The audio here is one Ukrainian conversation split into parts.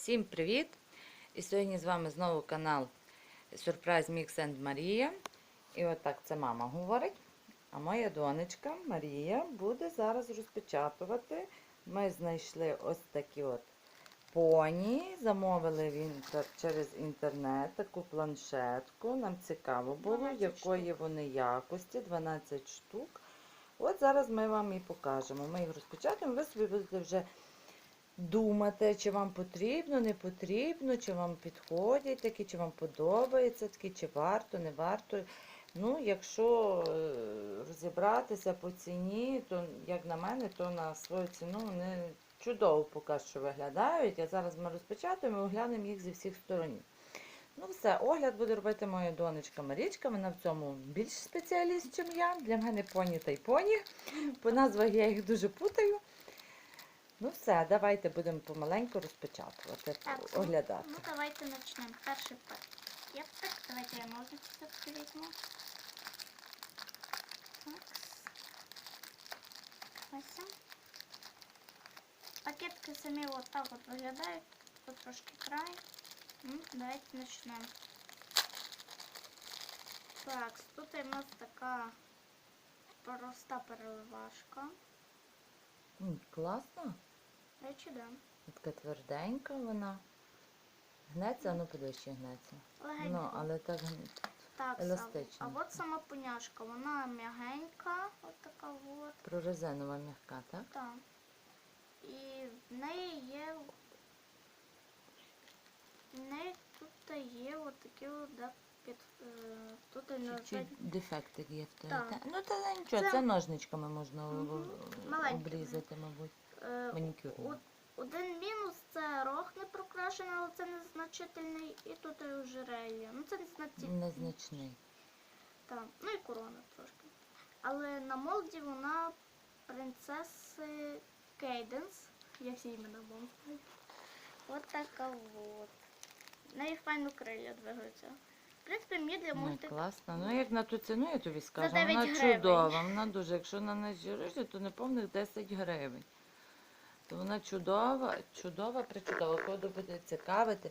Всім привіт! І сьогодні з вами знову канал Surprise Mix and Марія. І отак це мама говорить. А моя донечка Марія буде зараз розпечатувати. Ми знайшли ось такі от поні, замовили в інтер... через інтернет таку планшетку. Нам цікаво було, 12 якої вони якості, 12 штук. От зараз ми вам і покажемо. Ми їх розпечатаємо, ви собі будете вже думати, чи вам потрібно, не потрібно, чи вам підходять такі, чи вам подобається такі, чи варто, не варто. Ну, якщо е, розібратися по ціні, то, як на мене, то на свою ціну вони чудово поки що виглядають. А зараз ми розпечатаємо і оглянемо їх зі всіх сторон. Ну, все, огляд буде робити моя донечка Марічка. Вона в цьому більш спеціаліст, ніж я. Для мене поні та й поні. По назвах я їх дуже путаю. Ну все, давайте будемо помаленьку розпечатувати, Так, оглядати. Ну давайте начнем. Перший пакетик. Давайте я ножниці все-таки візьму. Ось. Пакетки самі от так от виглядають. Тут трошки край. Ну, давайте почнемо. Так, тут у нас така проста переливашка. Класно. Речі, да. Така тверденька вона. Гнеться, ну подивись, гнеться. Легенько. Ну, але так Так, а- Еластично. А от сама поняшка, вона м'ягенька, от така от, прорезинова м'яка, так? так. І в неї є. В неї тут є от такі от, да, під, е, тут Чуть-чуть дефектик є в тебе. Так. та? Ну, та нічого, Це- це ножничками можна Маленькими. обрізати, мабуть. Е, Манікюрно. от один мінус це рог не прокрашений, але це незначительний. І тут і ожерелья. Ну це незначительний. Незначний. Так, ну і корона трошки. Але на молоді вона принцеси Кейденс. Я всі імена знаю. От така от. В неї файно крилля двигаються. В принципі, мені для Ну, класно. Ну, як на ту ціну, я тобі скажу, 9 вона гривень. чудова, вона дуже, якщо на нас жирижі, то неповних 10 гривень. То вона чудова, чудова, причудова. Коли буде цікавити,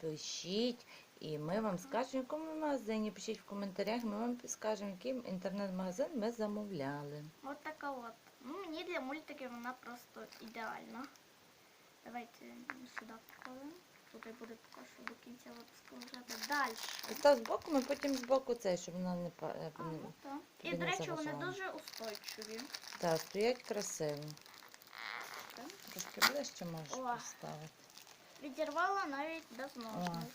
пишіть. І ми вам скажемо, в якому магазині, пишіть в коментарях, ми вам скажемо, який інтернет-магазин ми замовляли. От така от. Ну, мені для мультиків вона просто ідеальна. Давайте сюди покладемо. Тут я буду поки що до кінця випуску лежати. Далі. Став збоку, ми потім збоку цей, щоб вона не А, ну, так. І, до речі, вони дуже устойчиві. Так, стоять красиво. Трошки ближче можеш О. поставити. Відірвала навіть без ножниць.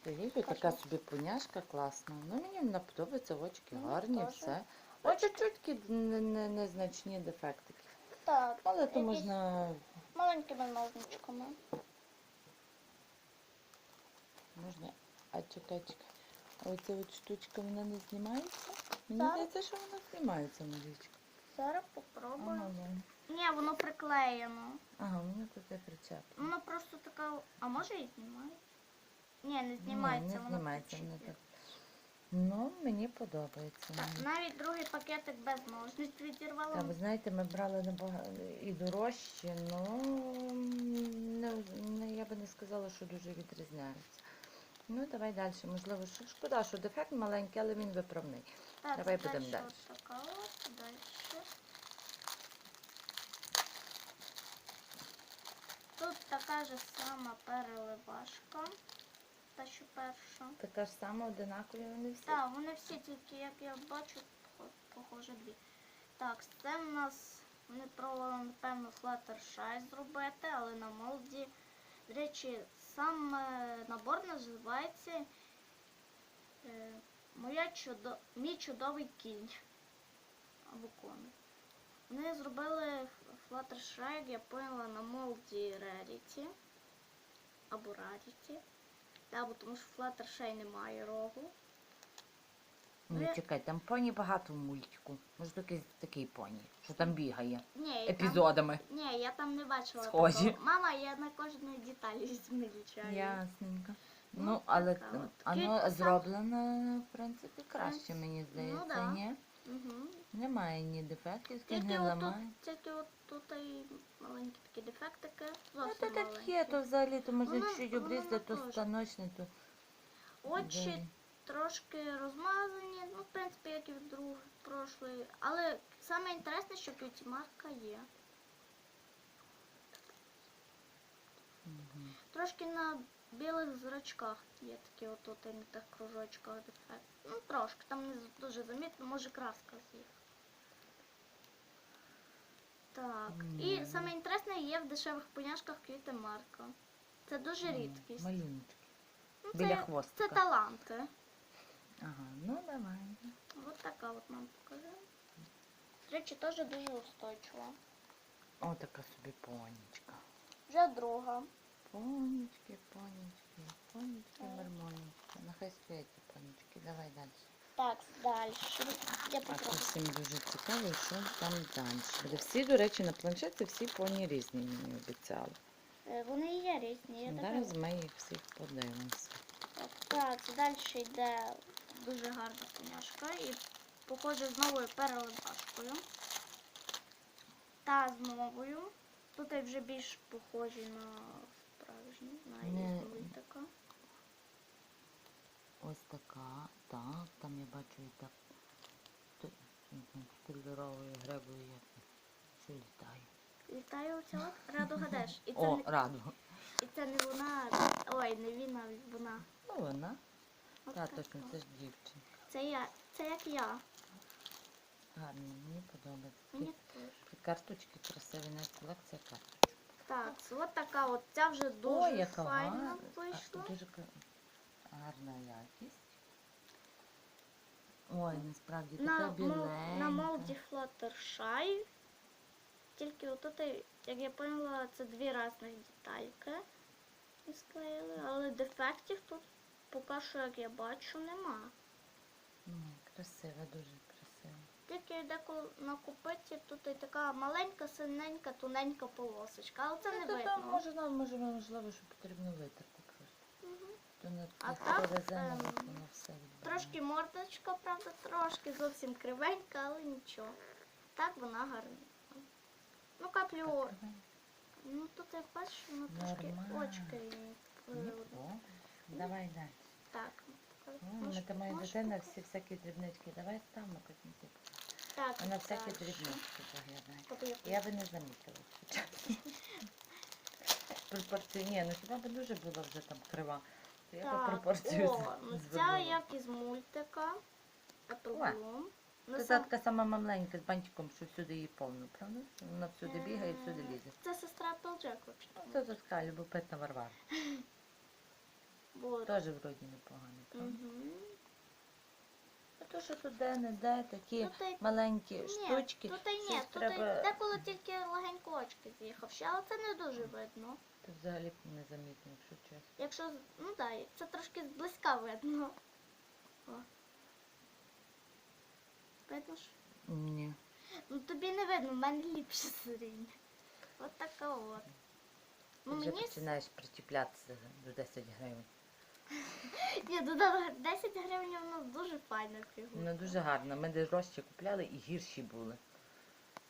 Стоїть ось така собі поняшка класна. Ну мені вона подобається, очки Мені гарні, теж. все. Ось чуть-чуть не- не- незначні дефектики. Так, Але то якісь можна, маленькими ножничками. можна. А чекай, чекай. А оця от штучка вона не знімається? Мені Так. здається, що вона знімається Марічка. Зараз попробую. Ага, вон. Ні, воно приклеєно. ага, воно тут є причеп. Воно просто така. А може і знімає? Ні, не знімається, Ні, не воно знімається. Воно так. Ну, мені подобається. Так, навіть другий пакетик без ножниць відірвала. Та ви знаєте, ми брали набагато і дорожче, але не, не, я би не сказала, що дуже відрізняється. Ну, давай далі. Можливо, що шкода, що дефект маленький, але він виправний. Так, давай дальше будемо далі. така от, дальше. Тут така ж сама переливашка. Та що перша. Така ж сама одинакові вони всі. Так, вони всі тільки, як я бачу, похоже дві. Так, це в нас вони пробували, напевно, Fluttershy зробити, але на молоді. До речі, сам набор називається е, Моя чудо... Мій чудовий кінь. Або коник. Вони зробили Fluttershy, як я поняла, на молоді Rarity. Або Rarity. Так, бо тому що Fluttershy немає рогу. Ну, ви- чекай, там поні багато в мультику. Може, такий, такий поні, що там бігає Ні, я там, епізодами. ні, я там не бачила. Схожі. такого. Мама, я на кожну деталь відмічаю. Ясненько. Ну, Ну, але така от. воно Кілька зроблено, в принципі, краще, мені ну здається, да. ні? Угу. Немає ні дефектів, Тільки не ламає. тільки от тут і маленькі такі дефектики. Ну, зовсім то маленькі. таке, то взагалі, то може Воно- чуть воно обрізати, то теж. станочне, то... Очі трошки розмазані, ну, в принципі, як і в друг прошлої. Але саме інтересне, що п'ятімарка є. Трошки на білих зрачках є такі от от на тих кружочках. Ну, трошки, там не дуже замітно, може краска з їх. Так. І саме інтересне є в дешевих поняшках квіти марка. Це дуже рідкість. Малюночки. Ну, біля це, хвостика. Це таланти. Ага, ну давай. Ось така от нам покажу. До речі, теж дуже устойчива. О, така собі понічка. Вже друга. Понічки, понічки, Так. нормальнички. Нехай стоять ті понічки, давай далі. Так, далі. Я А попробую. всім дуже цікаво, що там далі. буде. Всі, до речі, на планшеті всі поні різні мені обіцяли. Е, Вони є різні. Я Зараз така... ми їх всіх подивимося. Так, далі йде дуже гарна коняшка і похоже з новою переливашкою. Та з новою. Тут вже більш похожі на на Не- мультика. Ось така, так, там я бачу і так кольоровою гребою як що літає. Літає оця от Радо Гадеш. І це, О, не, радуга. і це не вона. Ой, не він, а вона. Ну вона. От Та така. точно, це ж дівчинка. Це я. Це як я. Гарно, мені подобається. Мені теж. такі карточки красиві, навіть колекція карточок. Так, от така от. Ця вже дуже Ой, яка файна гарна. вийшла. А, Дуже гарна якість. Ой, насправді така на, мол, біленька. на молді Fluttershy. Тільки отут, як я поняла, це дві різних детальки і склеїли, але дефектів тут поки що, як я бачу, нема. Ой, красива, дуже. Тільки деколи на купиці тут і така маленька, синенька, тоненька полосочка, але це не Ну, то видно. там може, нам, може, можливо, що потрібно витерти просто. То на А так, ем, все. Трошки мордочка, правда, трошки зовсім кривенька, але нічого. Так вона гарна. Ну, каплю, Так, ну тут як бачиш, воно трошки очки. Ні, е, Давай далі. Так. О, Ми Може, та моя може дитина всі всякі дрібнички. Давай ставимо котінці. Так, Вона всякі дрібнички заглядає. Тобто я би не замітила спочатку. Пропорції, ні, ну хіба би дуже була вже там крива. То я би Так, пропорцію о, ну ця звернула. як із мультика. Атлум. Ну, Це сам- сама маленька з бантиком, що всюди її повно, правда? Вона всюди бігає, всюди Е, лізе. Це сестра Applejack Ну, взагалі. це така любопитна Варвара. Вот. Теж вроді непогано, правда? Мгм. То, що тут де-не-де такі Тут маленькі Ні, штучки, тут і ні, тут треба, деколи тільки легенько очки з'їхавши, але це не дуже видно. то взагалі незамітно, якщо чесно. Якщо, ну так, це трошки зблизька видно. О. Видно ж? Ні. Ну тобі не видно, в мене ліпше зріння. От така от. Ти Ну вже мені починаєш причіплятися до 10 гривень. Ні, додала 10 гривень у нас дуже файна фігура. Вона дуже гарна. Ми дорожче купляли і гірші були.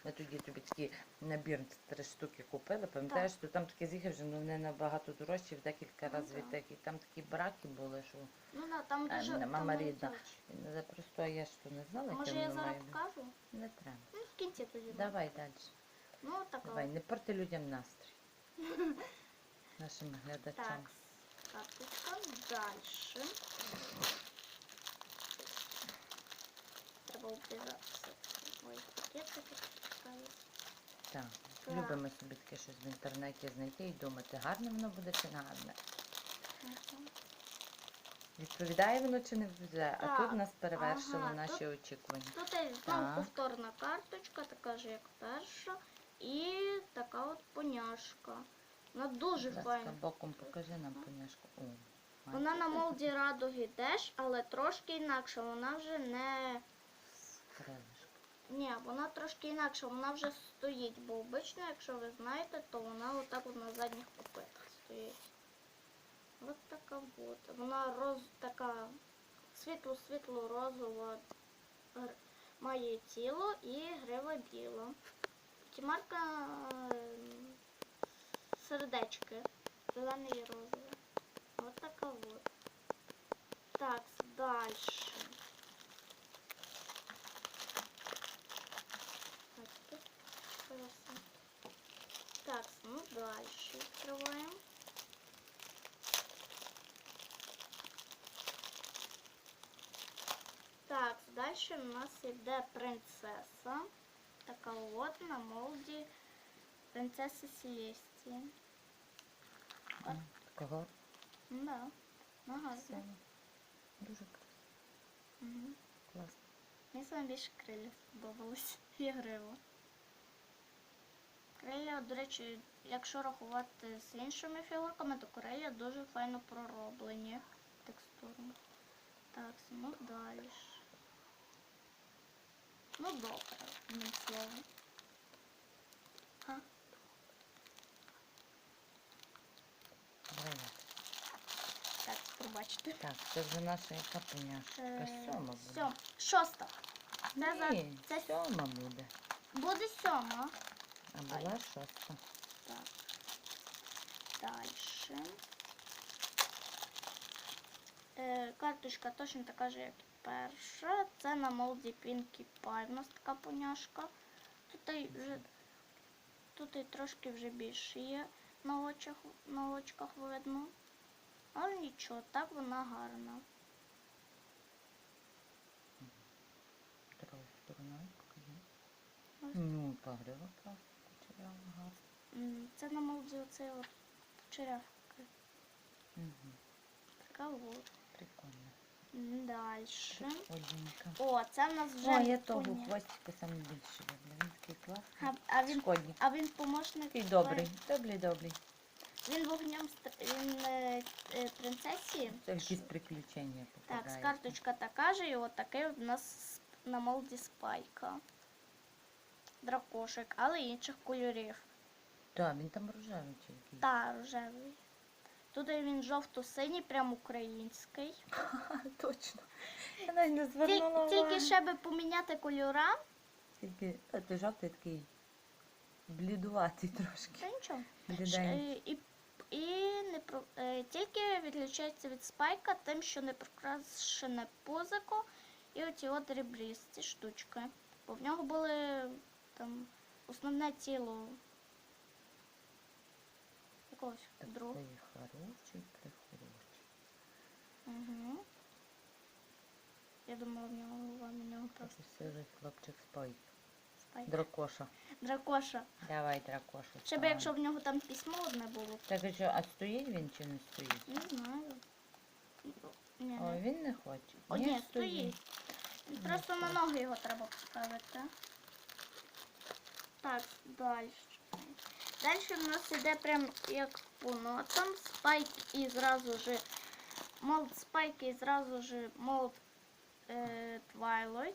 Ми тоді тобі такий набір три штуки купили. Пам'ятаєш, що там такі з'їхав, вже ну, вони набагато дорожчі, в декілька Ну, разів так. від таких. Там такі браки були, що Ну да, там Е, дуже мене мама там рідна. дуже. не просто я ж то не знала, Може яке я воно зараз має бути. покажу? Не треба. Ну, в кінці тоді. Давай далі. Ну, така. Давай, не порти людям настрій. Нашим глядачам. Так, карточка. Дальше. Треба обрізатися. Ой, пакетики чекаю. Так. Так. Любимо собі таке щось в інтернеті знайти і думати, гарне воно буде чи не гарне. Відповідає воно чи не відповідає, а Так. тут нас перевершило Ага, наші тут- очікування. Тут є знову Так. повторна карточка, така ж як перша. І така от поняшка. Вона дуже файна. боком покажи нам поняшку. О, Вона на молді радуги Деш, але трошки інакша. Вона вже не. крилишко. Ні, вона трошки інакша, вона вже стоїть, бо обично, якщо ви знаєте, то вона отак от на задніх попитках стоїть. Ось така от. Вона роз така світло-світло розова гр- має тіло і грива біла. Тімарка ем, сердечки. Зелене і розове. От така от. Так, далі. Так, ну далі відкриваємо. Так, далі у нас йде принцеса. Така от на молді принцеси Селестії. М, Кого? Ну Да, ага, Все. Дуже красиво. Угу. Класно. Мені саме більше крилля сподобалось. І грива. Крилля, до речі, якщо рахувати з іншими фігурками, то крилля дуже файно пророблені текстурно. Так, ну далі. Ну добре, одним словом. А, Давай. так, пробачте. Так, це вже наша яка поняшка? Е, Сьома буде. Сьом. Шоста. За... Ні, це сьома буде. буде сьома. А була шоста. Так. Дальше. Е, карточка точно така ж, як і перша. Це на молді Pinkie Pie. У нас така поняшка. Тут і вже тут і трошки вже більше є на очах, на очках видно. Але нічого, так вона гарна. Другою стороною покажи. Ну, класно. Кучерява гарно. М, Це на молді оцей от черявка. Угу. Така от. Прикольно. Дальше. Прикольненько. О, це в нас вже О, я того поня- хвостика саме більше люблю. Він такий класний. а він Шкодник. А він помощник. Такий добрий. Добрий, добрий. Він вогнем він е, е, принцесі. Це якісь приключення Так, попадаються. карточка така же, і от такий у нас на молді спайка. Дракошик, але інших кольорів. Так, він там рожевий тільки. Та рожевий. Тут він жовто-синій, прям український. Точно. Я навіть не Ті- звернула Тільки уваги. ще би поміняти кольора, Тільки, а ти жовтий такий блідуватий трошки. то нічого. Бліденький. е, І, і не про, е, тільки відлічається від спайка тим, що не прокрашене позико і оці от ребристі штучки. Бо в нього були там основне тіло якогось другого. Такий хороший, прихорочий. Угу. Я думала, в нього голова, нього просто і сижий хлопчик спайк. спайк. Дракоша. Дракоша. Давай, дракоша. Ще би якщо в нього там письмо одне було. Так і що, а стоїть він чи не стоїть? Не знаю. Ні, О, він не хоче. О, ні, стоїть. Просто на ноги його треба поставити. Так, далі. Далі в нас іде прям як по нотам. Спайк і зразу ж молд спайк і зразу ж молд е, Twilight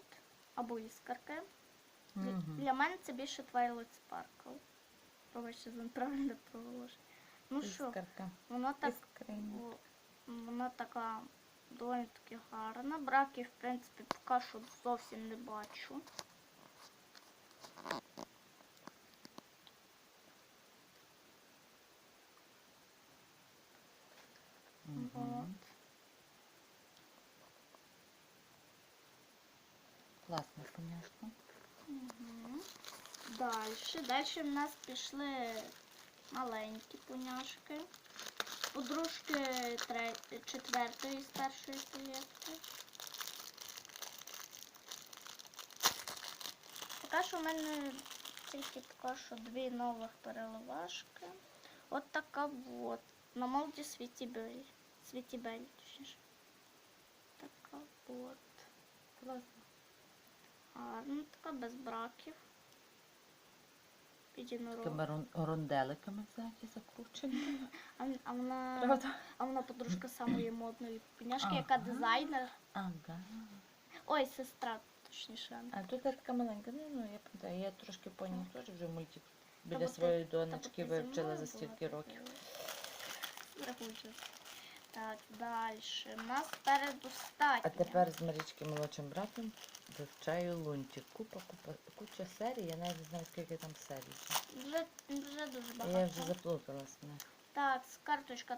або іскарки. Для, Мгм. для мене це більше Twilight Sparkle. Пробачте, за неправильно проголошення. Ну що, Іскарка. воно так Іскринь. Вона така доволі таки гарна. Браків, в принципі, поки що зовсім не бачу. Мгм. От. Коняшка. Угу. Далі. Далі в нас пішли маленькі поняшки. Подружки тре... четвертої з першої селєтки. Така що в мене тільки така, що дві нових переливашки. От така от. На молді Світібель. Світібель, точніше. Така от. Класно. Гарна, така без браків. Підінорог. Такими ронделиками ззаді закрученими. А, а вона, Правда? а вона подружка самої модної поняшки, Ага. яка дизайнер. Ага. Ой, сестра, точніше. А тут така маленька, ну, ну я пам'ятаю, я трошки поняла теж вже мультик біля ти- своєї тобто донечки вивчила за стільки років. Рахуйте. Так, далі. У нас передостатньо. А тепер з Марічки молодшим братом Вивчаю лунтик. Купа, купа, куча серій, я навіть не знаю, скільки там серій. Вже, вже дуже багато. Я вже заплуталась в них. Так, карточка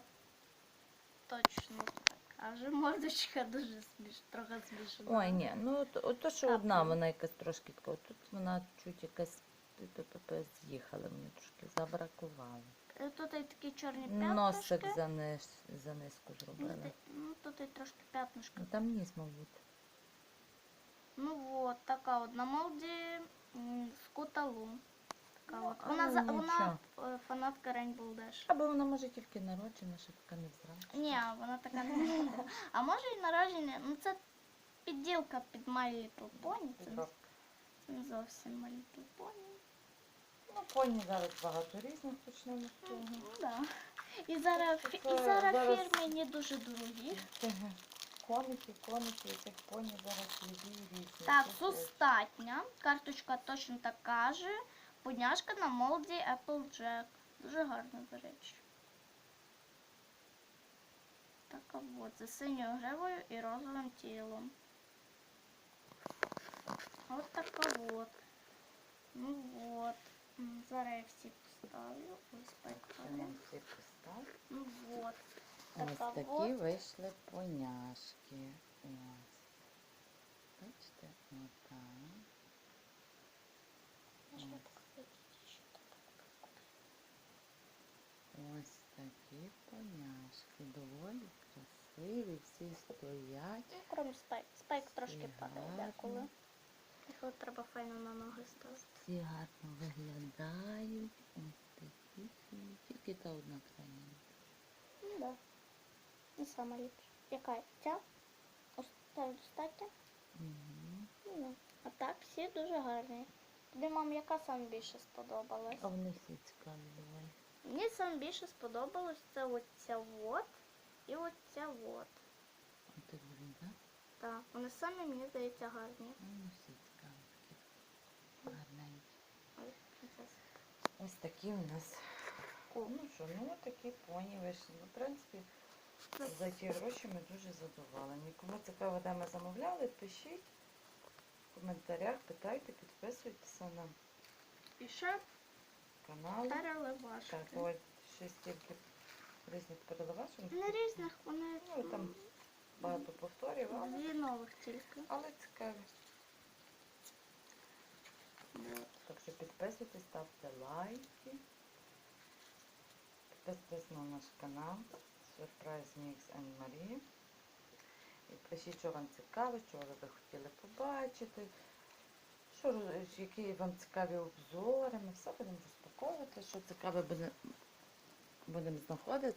точно так. А вже мордочка дуже сміш, трохи смішна. Ой, ні, ну от, от то, що Так, одна, вона якась трошки така, от тут вона чуть якась з'їхали, мені трошки забракували. Е, Тут і такі чорні Носик п'ятнишки. заниз, занизку Ну, зробили. ти- Ну, тут і трошки п'ятнишка. Ну там ніс, мабуть. Ну от, така от на молді м, з Куталу. Така Ну, от. Вона, за, але вона е, фанатка Rainbow Dash. Або вона може тільки народжена, ще така не. Ні, вона така не А може і народження. Ну це підділка під My Little Pony. Це, не- це не зовсім My Little Pony. Ну, поні зараз багато різних, почнемо з того. Ну, да. І зараз, фі- і зараз, зараз- фірмені дуже дорогі. Цього Коміки, коміки, цих поні зараз різні різні. Так, сустатня. Карточка точно так каже. Подняшка на молді Applejack. Дуже гарно, до речі. Така от, за синьою гривою і розовим тілом. От така от. Ну от. Зараз я всі поставлю. Ось постав. Ну от. Ось Така такі от. вийшли поняшки. Ось. Бачите, отак. Ось такі поняшки. Доволі красиві, всі стоять. Ну, Крім спайк. Спайк трошки падає деколи. Його треба файно на ноги ставити. Всі гарно виглядають. Ось такі. Тільки та одна крайня. Ну да. Не сама ліпша. Яка? Ця? Достатньо? Угу. Ну. А так всі дуже гарні. Тобі, мам, яка саме більше сподобалась? А вони всі цікаві, давай. Мені саме більше сподобалось це оця вот і оця вот. Ось дві, так? Так, вони самі, мені здається, гарні. Ну, вони всі цікаві такі. Гарненькі. Ой, принцеса. Ось такі у нас. Ну що, ну такі поні вийшли. Ну, в принципі, за ті гроші ми дуже задоволені. Кому цікаво, де ми замовляли, пишіть в коментарях, питайте, підписуйтеся на І ще канал. переливашки. Так, ось ще стільки різних переливачів. Не різних, вони Ну, там багато повторів, але, дві нових тільки. але цікаві. Так що підписуйтесь, ставте лайки. Підписуйтесь на наш канал Surprise Mix and Marie. І пишіть, що вам цікаво, що ви би хотіли побачити. Що, які вам цікаві обзори. Ми все будемо розпаковувати, що цікаве будемо знаходити.